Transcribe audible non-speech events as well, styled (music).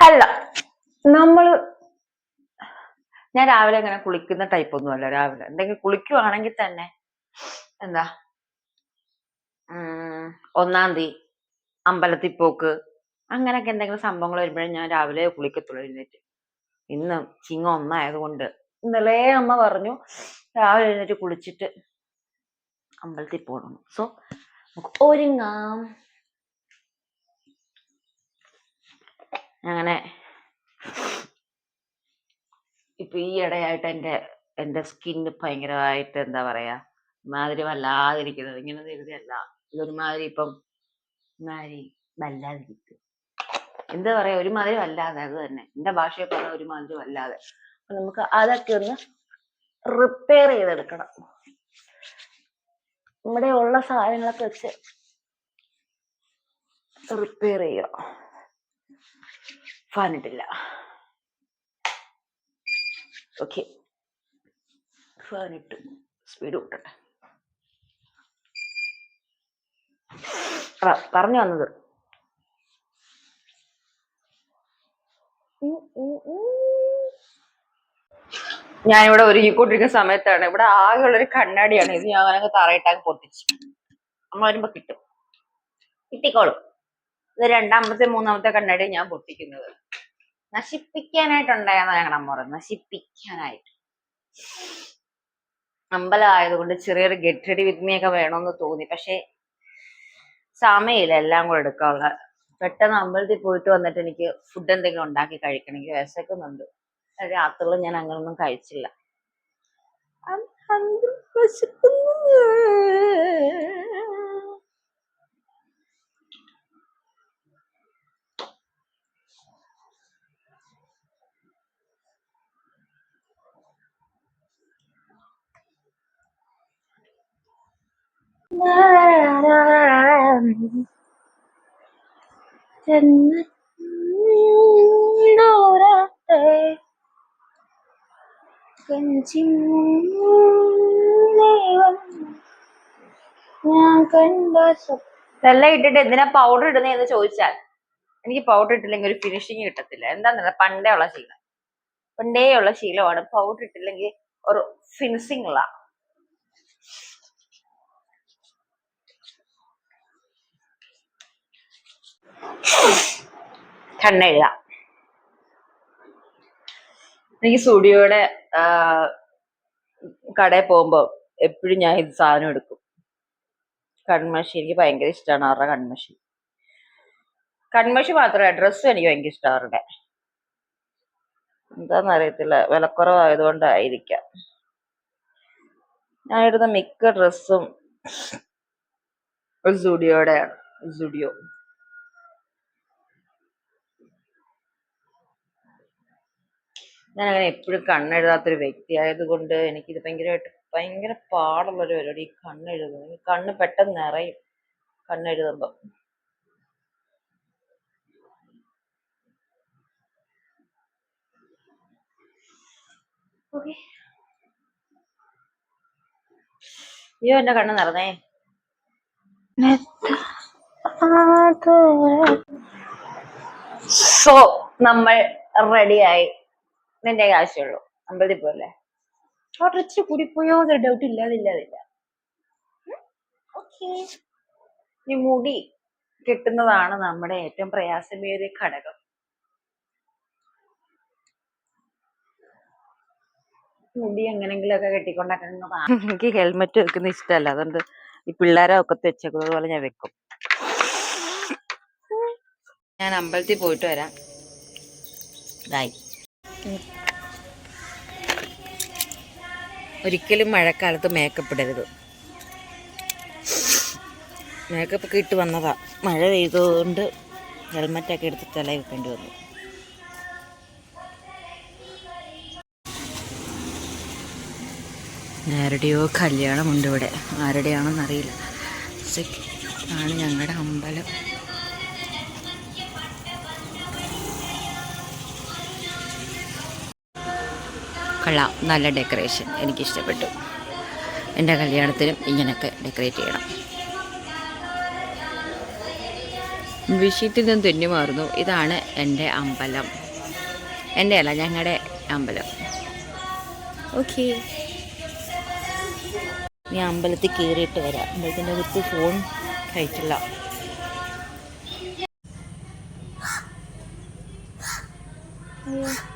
അല്ല നമ്മൾ ഞാൻ രാവിലെ അങ്ങനെ കുളിക്കുന്ന ടൈപ്പ് ഒന്നും അല്ല രാവിലെ. എന്തെങ്കിലും കുളിക്കുവാണെങ്കിൽ തന്നെ എന്താ? ഒന്നാം തീയതി അമ്പലത്തിൽ പോക്ക്. അങ്ങനെയൊക്കെ എന്തെങ്കിലും സംഭവങ്ങൾ വരുമ്പോഴേ ഞാൻ രാവിലെ കുളിക്കത്തുള്ളൂ എഴുന്നേറ്റ്. ഇന്ന് ചിങ്ങ ഒന്നായതുകൊണ്ട് ഇന്നലെ അമ്മ പറഞ്ഞു രാവിലെ എഴുന്നേറ്റ് കുളിച്ചിട്ട് അമ്പലത്തിൽ പോകണം. സോ നമുക്ക് ഒരുങ്ങാം. അങ്ങനെ. ഇപ്പൊ ഈ ഇടയായിട്ട് എന്റെ എന്റെ സ്കിന്ന് ഭയങ്കരമായിട്ട് എന്താ പറയാ മാതിരി വല്ലാതിരിക്കുന്നത്. ഇങ്ങനെ കരുതിയല്ല ഇതൊരുമാതിരി ഇപ്പം മാതിരി വല്ലാതിരിക്കും. എന്താ പറയാ ഒരുമാതിരി വല്ലാതെ അത് തന്നെ. എന്റെ ഭാഷയെ പറഞ്ഞ ഒരുമാതിരി വല്ലാതെ. അപ്പൊ നമുക്ക് അതൊക്കെ ഒന്ന് റിപ്പയർ ചെയ്തെടുക്കണം. നമ്മുടെ ഉള്ള സാധനങ്ങളൊക്കെ വെച്ച് റിപ്പയർ ചെയ്യുക ഫാനിട്ടില്ല ഓക്കെ ഫാനിട്ടു സ്പീഡ് കൂട്ടട്ടെ. പറഞ്ഞു വന്നത്. ഒരു ഞാനിവിടെ ഒരുങ്ങിക്കൊണ്ടിരിക്കുന്ന സമയത്താണ്. ഇവിടെ ആകെയുള്ളൊരു കണ്ണാടിയാണ്. ഇത് ഞാൻ അങ്ങനെ തറയിട്ടാൽ പൊട്ടിച്ചു. അമ്മ വരുമ്പോ കിട്ടും. കിട്ടിക്കോളും. ഇത് രണ്ടാമത്തെ മൂന്നാമത്തെ കണ്ണാടി ഞാൻ പൊട്ടിക്കുന്നത്. നശിപ്പിക്കാനായിട്ടുണ്ടായെന്ന് ഞങ്ങളുടെ പറയുന്നത് നശിപ്പിക്കാനായിട്ട്. അമ്പലം ആയതുകൊണ്ട് ചെറിയൊരു ഗെറ്റടി വിദ്മയൊക്കെ വേണമെന്ന് തോന്നി. പക്ഷെ സമയമില്ല എല്ലാം കൂടെ എടുക്കാനുള്ള. പെട്ടെന്ന് അമ്പലത്തിൽ പോയിട്ട് വന്നിട്ട് എനിക്ക് ഫുഡ് എന്തെങ്കിലും ഉണ്ടാക്കി കഴിക്കണമെങ്കിൽ വിശക്കുന്നുണ്ട്. രാത്രിയിൽ ഞാൻ അങ്ങനൊന്നും കഴിച്ചില്ല. ഞാൻ കണ്ട ഇതെല്ലാം ഇട്ടിട്ട് എന്തിനാ പൗഡർ ഇടുന്നേ എന്ന് ചോദിച്ചാൽ എനിക്ക് പൗഡർ ഇട്ടില്ലെങ്കിൽ ഒരു ഫിനിഷിങ് കിട്ടത്തില്ല. എന്താന്നല്ല പണ്ടേ ഉള്ള ശീലം. പണ്ടേ ഉള്ള ശീലമാണ് പൗഡർ ഇട്ടില്ലെങ്കിൽ ഒരു ഫിനിഷിങ് ഉള്ള കണ്ണെഴുതാം. എനിക്ക് സ്റ്റുഡിയോയുടെ കടയിൽ പോകുമ്പോൾ എപ്പോഴും ഞാൻ ഇത് സാധനം എടുക്കും. കൺമഷി എനിക്ക് ഭയങ്കര ഇഷ്ടമാണ് അവരുടെ കൺമഷി കൺമഷി മാത്രമല്ല ഡ്രസ്സും എനിക്ക് ഭയങ്കര ഇഷ്ടമാണ് അവരുടെ എന്താണെന്ന് അറിയത്തില്ല വിലക്കുറവായതുകൊണ്ടായിരിക്കാം. ഞാൻ ഇടുന്ന മിക്ക ഡ്രസ്സും സ്റ്റുഡിയോയുടെയാണ് സ്റ്റുഡിയോ ഞാൻ അങ്ങനെ എപ്പോഴും കണ്ണെഴുതാത്തൊരു വ്യക്തി ആയതുകൊണ്ട് എനിക്കിത് ഭയങ്കരമായിട്ട് ഭയങ്കര പാടുള്ളൊരു പരിപാടി ഈ കണ്ണെഴുതുന്നത്. കണ്ണ് പെട്ടെന്ന് നിറയും കണ്ണെഴുതുമ്പോ. ഓക്കെ. അയ്യോ എന്റെ കണ്ണ് നിറഞ്ഞേ. സോ നമ്മൾ റെഡിയായി നിന്റെ ആവശ്യമുള്ളൂ അമ്പലത്തിൽ പോലെ കൂടി പോയോ എന്നൊരു ഡൗട്ട് ഇല്ലാതില്ലാതില്ല ഓക്കെ ഈ മുടി കിട്ടുന്നതാണ് നമ്മുടെ ഏറ്റവും പ്രയാസമേറിയ ഘടകം. മുടി എങ്ങനെങ്കിലുമൊക്കെ കെട്ടിക്കൊണ്ടാക്കുന്നതാണ്. (laughs) എനിക്ക് ഹെൽമെറ്റ് വെക്കുന്ന ഇഷ്ടമല്ല. അതുകൊണ്ട് ഈ പിള്ളേരെ ഒക്കെ വെച്ചേക്കുന്നത് പോലെ ഞാൻ വെക്കും. ഞാൻ അമ്പലത്തിൽ പോയിട്ട് വരാം. ഇതായി ഒരിക്കലും മഴക്കാലത്ത് മേക്കപ്പ് ഇടരുത്. മേക്കപ്പ് ഒക്കെ ഇട്ട് വന്നതാ. മഴ പെയ്തുകൊണ്ട് ഹെൽമെറ്റൊക്കെ എടുത്ത് തലയിൽ വെക്കേണ്ടി വന്നു. ആരുടെയോ കല്യാണമുണ്ട് ഇവിടെ. ആരുടെയാണെന്നറിയില്ല. ആണ് ഞങ്ങളുടെ അമ്പലം. കൊള്ളാം. നല്ല ഡെക്കറേഷൻ എനിക്കിഷ്ടപ്പെട്ടു. എന്റെ കല്യാണത്തിനും ഇങ്ങനെയൊക്കെ ഡെക്കറേറ്റ് ചെയ്യണം. വിഷയത്തിൽ നിന്ന് തുന്നി മാറുന്നു. ഇതാണ് എന്റെ അമ്പലം. എന്റെ അല്ല ഞങ്ങളുടെ അമ്പലം. ഓക്കെ. ഞാൻ അമ്പലത്തിൽ കയറിയിട്ട് വരാം. അമ്പലത്തിന്റെ അകത്ത് ഫോൺ കഴിച്ചില്ല അയ്യോ.